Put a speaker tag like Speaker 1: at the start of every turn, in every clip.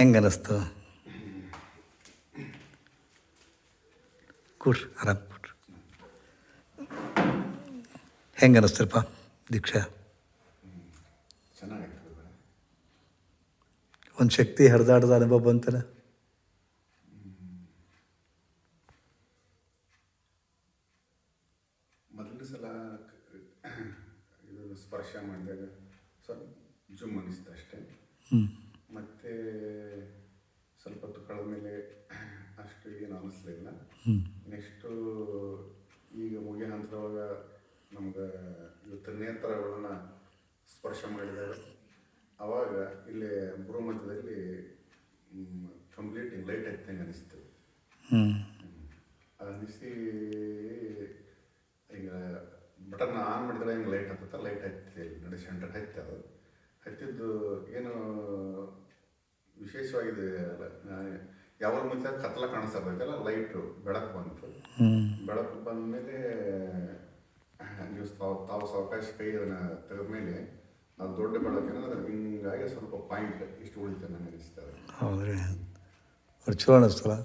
Speaker 1: ಹೆಂಗೆ ಅನ್ನಿಸ್ತು ಕೂಡ್ರಿ ಆರಾಮ್ ಕೂಡ್ರಿ ಹೆಂಗೆ ಅನ್ನಿಸ್ತರಪ್ಪ ದೀಕ್ಷಾ? ಒಂದು ಶಕ್ತಿ ಹರಿದಾಡ್ದ ಅನುಭವ ಬಂತಲ್ಲ
Speaker 2: ಮೊದಲನೇ ಸಲ ಸ್ಪರ್ಶ ಮಾಡಿದಾಗ ಸ್ವಲ್ಪ ಜುಮ್ ಅನಿಸ್ತು ಅಷ್ಟೇ
Speaker 1: ಹ್ಞೂ
Speaker 2: ಮತ್ತೆ ಸ್ವಲ್ಪ ಹೊತ್ತು ಕಳೆದ ಮೇಲೆ ಅಷ್ಟು ಏನು ಅನಿಸ್ಲಿಲ್ಲ ನೆಕ್ಸ್ಟು ಈಗ ಮುಗಿಯ ಹಂತದೊಳಗೆ ನಮ್ಗೆ ಇವತ್ತು ನೇತ್ರಗಳನ್ನ ಸ್ಪರ್ಶ ಮಾಡಿದಾಗ ಅವಾಗ ಇಲ್ಲಿ ಭೂಮಧ್ಯದಲ್ಲಿ ಕಂಪ್ಲೀಟ್ ಲೈಟ್ ಹತ್ತಂಗೆ ಅನಿಸ್ತು ಅನಿಸಿ ಈಗ ಬಟನ್ ಆನ್ ಮಾಡಿದ್ರೆ ಹಿಂಗೆ ಲೈಟ್ ಹತ್ತತ್ತ ಲೈಟ್ ಹತ್ತಿ ನಡಿ ಸೆಂಟರ್ ಹತ್ತಿ ಅದು. ಹತ್ತಿದ್ದು ಏನು ವಿಶೇಷವಾಗಿದೆ ಅಲ್ಲ ಯಾವಾಗ ಮುಂಚೆ ಕತ್ಲ ಕಾಣಿಸಬೇಕಲ್ಲ ಲೈಟು ಬೆಳಕು ಬಂತು. ಬೆಳಕು ಬಂದ ಮೇಲೆ ನೀವು ತಾವು ತಾವು ಸಾವಕಾಶ ಕೈ ಅದನ್ನು ತೆಗೆದ ಮೇಲೆ ಅದು ದೊಡ್ಡ ಬೆಳಕಿನ ಹಿಂಗಾಗಿ ಸ್ವಲ್ಪ ಪಾಯಿಂಟ್ ಇಷ್ಟು ಉಳಿತು ನನಗೆ ಅನಿಸ್ತದೆ
Speaker 1: ಹೌದ್ರಿ. ಅವ್ರು ಚಲೋ ಅನ್ನಿಸ್ತಲ್ಲ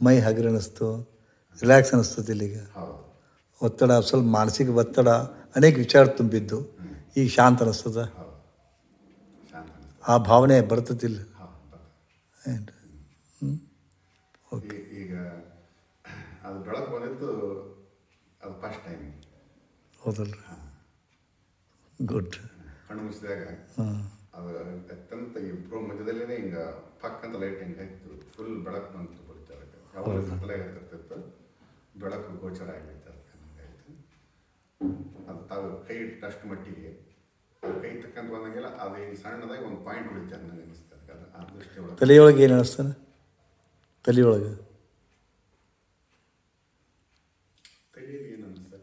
Speaker 1: ಮೈ ಹಗರ ಅನಿಸ್ತು ರಿಲ್ಯಾಕ್ಸ್ ಅನ್ನಿಸ್ತದೆ ಇಲ್ಲಿಗೆ. ಒತ್ತಡ ಸ್ವಲ್ಪ ಮಾನಸಿಕ ಒತ್ತಡ ಅನೇಕ ವಿಚಾರ ತುಂಬಿದ್ದು ಈಗ ಶಾಂತ ಅನ್ನಿಸ್ತದ
Speaker 2: ಶಾಂತ
Speaker 1: ಆ ಭಾವನೆ ಬರ್ತತಿಲ್ಲ?
Speaker 2: ಹೌದು ಬರ್ತದೆ.
Speaker 1: ಏನು
Speaker 2: ಈ- ಈಗ ಅದು ಬೆಳಕು ಬಂದಿತ್ತು ಅದು ಫಸ್ಟ್ ಟೈಮ್
Speaker 1: ಹೌದಲ್ಲ? ಗುಡ್
Speaker 2: ಕಣ್ಣು ಮುಚ್ಚಿದಾಗ ಅದು ಅತ್ಯಂತ ಇಂಪ್ರೂವ್ ಪ್ರೋ ಮಧ್ಯದಲ್ಲೇ ಹಿಂಗೆ ಪಕ್ ಅಂತ ಲೈಟ್ ಹಿಂಗೆ ಹಾಕ್ತು ಫುಲ್ ಬೆಳಕು ಬಂತು ಬರುತ್ತೆ ಅದಕ್ಕೆ. ಯಾವಾಗ ಕತ್ತಲೆ ಇರ್ತಿರ್ತಿತ್ತು. ಬೆಳಕು ಗೋಚರ ಆಗಿತ್ತು ಅದಕ್ಕೆ ಹಂಗಾಯ್ತು ಅದು ತಾವು ಕೈ ಇಟ್ಟಷ್ಟು ಮಟ್ಟಿಗೆ ಕೈ ತಕ್ಕಂತ ಬಂದಂಗೆಲ್ಲ ಅದು ಹಿಂಗೆ ಸಣ್ಣದಾಗಿ ಒಂದು ಪಾಯಿಂಟ್ ಉಳಿತು ನನಗೆ ಅನಿಸ್ತದೆ.
Speaker 1: ತಲೆಯೊಳಗೆ ಏನು ಅನ್ನಿಸ್ತಾನೆ ತಲೆಯೊಳಗೆ?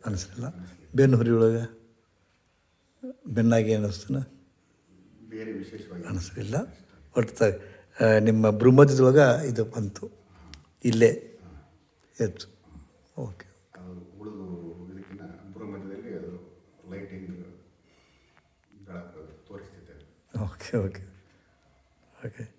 Speaker 1: ಅನಿಸ್ಲಿಲ್ಲ. ಬೆನ್ನು ಹುರಿಯೊಳಗೆ? ಬೆನ್ನಾಗಿ
Speaker 2: ವಿಶೇಷವಾಗಿ
Speaker 1: ಅನಿಸ್ಲಿಲ್ಲ. ಒಟ್ಟು ನಿಮ್ಮ ಬ್ರಹ್ಮದೊಳಗೆ ಇದು ಬಂತು. ಇಲ್ಲೇ. ಹೆಚ್ಚು ಓಕೆ.
Speaker 2: Okay
Speaker 1: okay. ಓಕೆ.